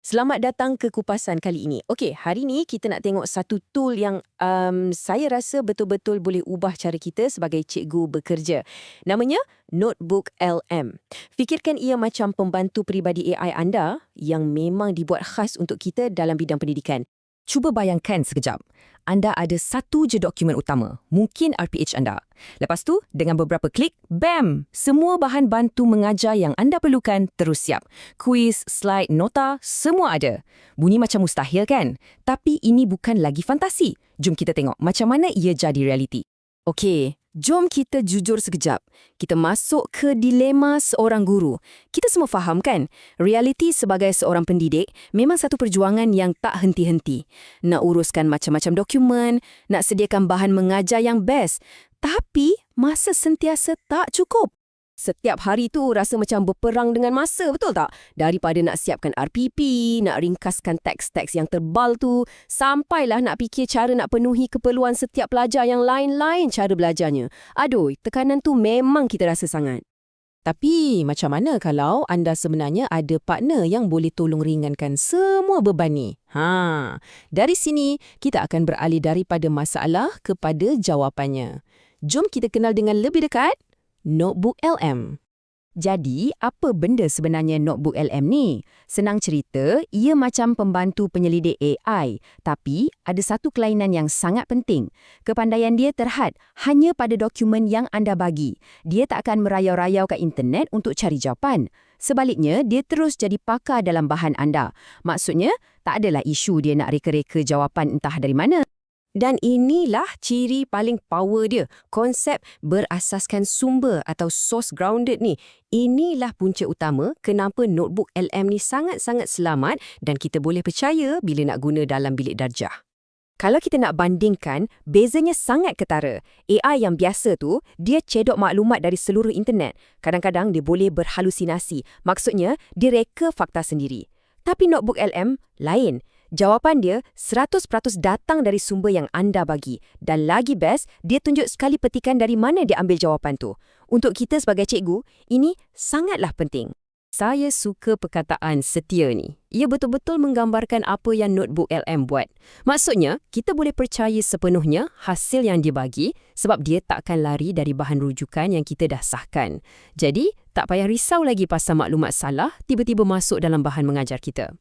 Selamat datang ke kupasan kali ini. Okey, hari ini kita nak tengok satu tool yang um, saya rasa betul-betul boleh ubah cara kita sebagai cikgu bekerja. Namanya Notebook LM. Fikirkan ia macam pembantu peribadi AI anda yang memang dibuat khas untuk kita dalam bidang pendidikan. Cuba bayangkan sekejap. Anda ada satu je dokumen utama, mungkin RPH anda. Lepas tu, dengan beberapa klik, bam! Semua bahan bantu mengajar yang anda perlukan terus siap. Kuis, slide, nota, semua ada. Bunyi macam mustahil kan? Tapi ini bukan lagi fantasi. Jom kita tengok macam mana ia jadi realiti. Okey, Jom kita jujur sekejap. Kita masuk ke dilema seorang guru. Kita semua faham kan? Realiti sebagai seorang pendidik memang satu perjuangan yang tak henti-henti. Nak uruskan macam-macam dokumen, nak sediakan bahan mengajar yang best. Tapi masa sentiasa tak cukup. Setiap hari tu rasa macam berperang dengan masa, betul tak? Daripada nak siapkan RPP, nak ringkaskan teks-teks yang tebal tu, sampailah nak fikir cara nak penuhi keperluan setiap pelajar yang lain-lain cara belajarnya. Aduh, tekanan tu memang kita rasa sangat. Tapi macam mana kalau anda sebenarnya ada partner yang boleh tolong ringankan semua beban ni? Ha, dari sini kita akan beralih daripada masalah kepada jawapannya. Jom kita kenal dengan lebih dekat Notebook LM. Jadi, apa benda sebenarnya Notebook LM ni? Senang cerita, ia macam pembantu penyelidik AI. Tapi, ada satu kelainan yang sangat penting. Kepandaian dia terhad hanya pada dokumen yang anda bagi. Dia tak akan merayau-rayau ke internet untuk cari jawapan. Sebaliknya, dia terus jadi pakar dalam bahan anda. Maksudnya, tak adalah isu dia nak reka-reka jawapan entah dari mana. Dan inilah ciri paling power dia. Konsep berasaskan sumber atau source grounded ni. Inilah punca utama kenapa notebook LM ni sangat-sangat selamat dan kita boleh percaya bila nak guna dalam bilik darjah. Kalau kita nak bandingkan, bezanya sangat ketara. AI yang biasa tu, dia cedok maklumat dari seluruh internet. Kadang-kadang dia boleh berhalusinasi. Maksudnya, dia reka fakta sendiri. Tapi notebook LM lain. Jawapan dia 100% datang dari sumber yang anda bagi. Dan lagi best, dia tunjuk sekali petikan dari mana dia ambil jawapan tu. Untuk kita sebagai cikgu, ini sangatlah penting. Saya suka perkataan setia ni. Ia betul-betul menggambarkan apa yang notebook LM buat. Maksudnya, kita boleh percaya sepenuhnya hasil yang dia bagi sebab dia takkan lari dari bahan rujukan yang kita dah sahkan. Jadi, tak payah risau lagi pasal maklumat salah tiba-tiba masuk dalam bahan mengajar kita.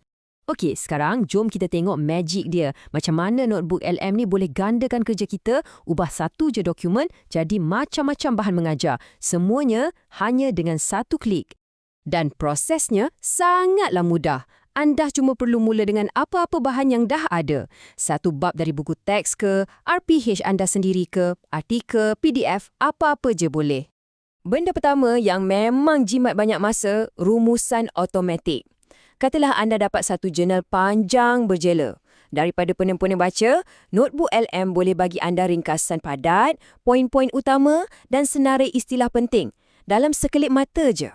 Okey, sekarang jom kita tengok magic dia. Macam mana notebook LM ni boleh gandakan kerja kita, ubah satu je dokumen jadi macam-macam bahan mengajar. Semuanya hanya dengan satu klik. Dan prosesnya sangatlah mudah. Anda cuma perlu mula dengan apa-apa bahan yang dah ada. Satu bab dari buku teks ke, RPH anda sendiri ke, artikel, PDF, apa-apa je boleh. Benda pertama yang memang jimat banyak masa, rumusan automatik. Katalah anda dapat satu jurnal panjang berjela. Daripada pening-pening baca, notebook LM boleh bagi anda ringkasan padat, poin-poin utama dan senarai istilah penting dalam sekelip mata je.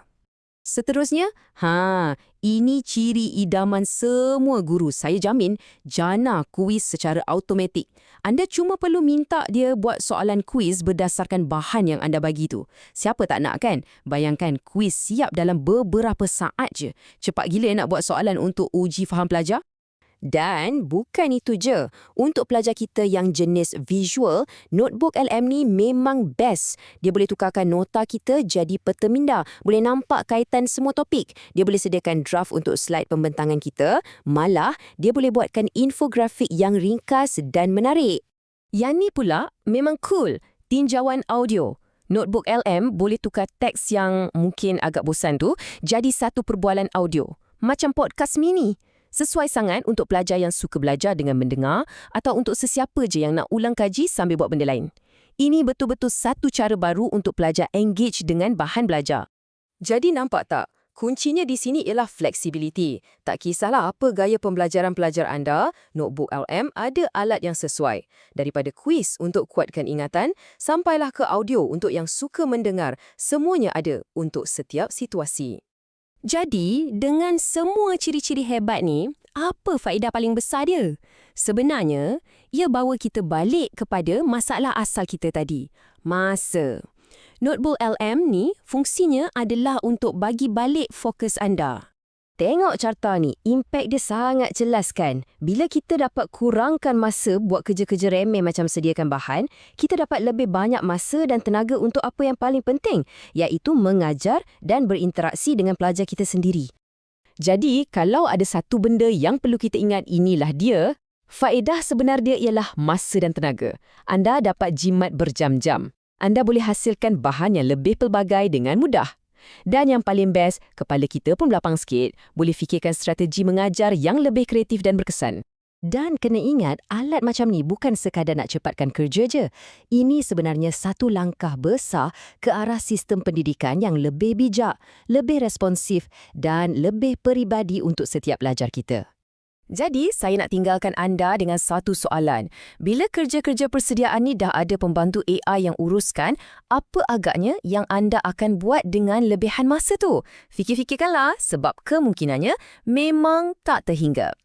Seterusnya, ha, ini ciri idaman semua guru. Saya jamin jana kuis secara automatik. Anda cuma perlu minta dia buat soalan kuis berdasarkan bahan yang anda bagi tu. Siapa tak nak kan? Bayangkan kuis siap dalam beberapa saat je. Cepat gila nak buat soalan untuk uji faham pelajar. Dan bukan itu je. Untuk pelajar kita yang jenis visual, notebook LM ni memang best. Dia boleh tukarkan nota kita jadi peta minda. Boleh nampak kaitan semua topik. Dia boleh sediakan draft untuk slide pembentangan kita. Malah, dia boleh buatkan infografik yang ringkas dan menarik. Yang ni pula memang cool. Tinjauan audio. Notebook LM boleh tukar teks yang mungkin agak bosan tu jadi satu perbualan audio. Macam podcast mini. Sesuai sangat untuk pelajar yang suka belajar dengan mendengar atau untuk sesiapa je yang nak ulang kaji sambil buat benda lain. Ini betul-betul satu cara baru untuk pelajar engage dengan bahan belajar. Jadi nampak tak? Kuncinya di sini ialah flexibility. Tak kisahlah apa gaya pembelajaran pelajar anda, notebook LM ada alat yang sesuai. Daripada kuis untuk kuatkan ingatan, sampailah ke audio untuk yang suka mendengar, semuanya ada untuk setiap situasi. Jadi, dengan semua ciri-ciri hebat ni, apa faedah paling besar dia? Sebenarnya, ia bawa kita balik kepada masalah asal kita tadi, masa. Notebook LM ni fungsinya adalah untuk bagi balik fokus anda. Tengok carta ni, impak dia sangat jelas kan? Bila kita dapat kurangkan masa buat kerja-kerja remeh macam sediakan bahan, kita dapat lebih banyak masa dan tenaga untuk apa yang paling penting, iaitu mengajar dan berinteraksi dengan pelajar kita sendiri. Jadi, kalau ada satu benda yang perlu kita ingat inilah dia, faedah sebenar dia ialah masa dan tenaga. Anda dapat jimat berjam-jam. Anda boleh hasilkan bahan yang lebih pelbagai dengan mudah. Dan yang paling best, kepala kita pun belapang sikit, boleh fikirkan strategi mengajar yang lebih kreatif dan berkesan. Dan kena ingat, alat macam ni bukan sekadar nak cepatkan kerja je. Ini sebenarnya satu langkah besar ke arah sistem pendidikan yang lebih bijak, lebih responsif dan lebih peribadi untuk setiap pelajar kita. Jadi, saya nak tinggalkan anda dengan satu soalan. Bila kerja-kerja persediaan ni dah ada pembantu AI yang uruskan, apa agaknya yang anda akan buat dengan lebihan masa tu? Fikir-fikirkanlah sebab kemungkinannya memang tak terhingga.